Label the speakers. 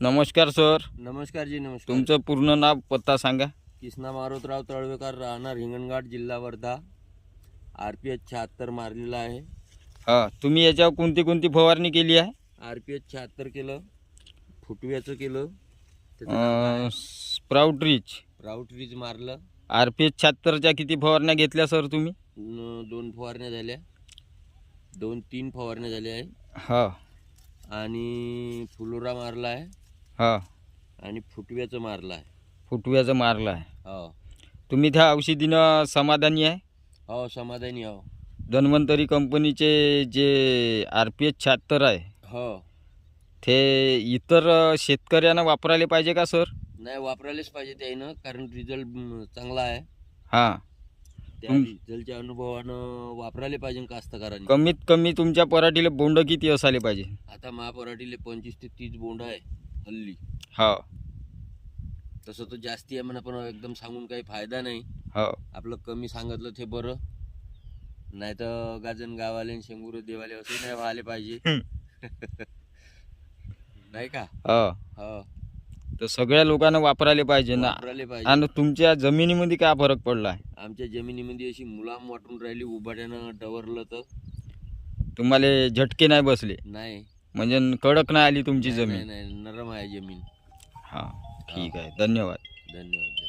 Speaker 1: नमस्कार सर.
Speaker 2: नमस्कार जी नमस्कार.
Speaker 1: तुमचं पूर्ण नाव पत्ता सांगा.
Speaker 2: किसना मारुतराव तळवेकर राहणार हिंगणघाट जिल्हा वर्धा. आर पी एच शहात्तर मारलेला आहे.
Speaker 1: हा तुम्ही याच्यावर कोणती कोणती फवारणी केली आहे?
Speaker 2: आर पी एच शहात्तर केलं फुटव्याचं केलं?
Speaker 1: अं, स्प्राउट रिच
Speaker 2: राऊट रीज मारलं.
Speaker 1: आर पी एच शहात्तरच्या किती फवारण्या घेतल्या सर तुम्ही?
Speaker 2: न- दोन फवारण्या झाल्या. दोन तीन फवारण्या झाल्या आहे.
Speaker 1: हा.
Speaker 2: आणि फुलोरा मारला आहे.
Speaker 1: हा.
Speaker 2: आणि फुटव्याचं मारलं आहे
Speaker 1: फुटव्याचं मारलं आहे
Speaker 2: हो.
Speaker 1: तुम्ही त्या औषधीनं समाधानी आहे?
Speaker 2: हो समाधानी हो
Speaker 1: धन्वंतरी कंपनीचे जे आर पी एच शहात्तर आहे
Speaker 2: हो. ते
Speaker 1: इतर शेतकऱ्यांना वापरायला पाहिजे का सर?
Speaker 2: नाही वापरायलाच पाहिजे त्यानं कारण रिझल्ट चांगला आहे.
Speaker 1: हां.
Speaker 2: त्या
Speaker 1: तुम-
Speaker 2: रिझल्टच्या अनुभवानं वापरायला पाहिजे कास्तकारांनी.
Speaker 1: कमीत कमी तुमच्या पराठीला बोंड किती असायला पाहिजे?
Speaker 2: आता महापराठीले पंचवीस ते तीस बोंड आहे. हल्ली.
Speaker 1: हो.
Speaker 2: तसं तर जास्ती आहे म्हणा पण एकदम सांगून काही फायदा नाही.
Speaker 1: हो.
Speaker 2: आपलं कमी सांगितलं ते बरं. नाही तर गाजन गावाले शेंगुर देवाले असे नाही व्हायला पाहिजे. नाही का?
Speaker 1: हो.
Speaker 2: हो.
Speaker 1: तर सगळ्या लोकांना वापरायला पाहिजे ना.
Speaker 2: वापरायला पाहिजे.
Speaker 1: आणि तुमच्या जमिनीमध्ये काय फरक पडला? आहे
Speaker 2: आमच्या जमिनीमध्ये अशी मुलाम वाटून राहिली उभाट्यानं डवरलं तर.
Speaker 1: तुम्हाला झटके नाही बसले?
Speaker 2: नाही.
Speaker 1: म्हणजे कडक नाही आली तुमची जमीन.
Speaker 2: नाही, नरम आहे जमीन.
Speaker 1: हां. ठीक आहे. धन्यवाद.
Speaker 2: धन्यवाद.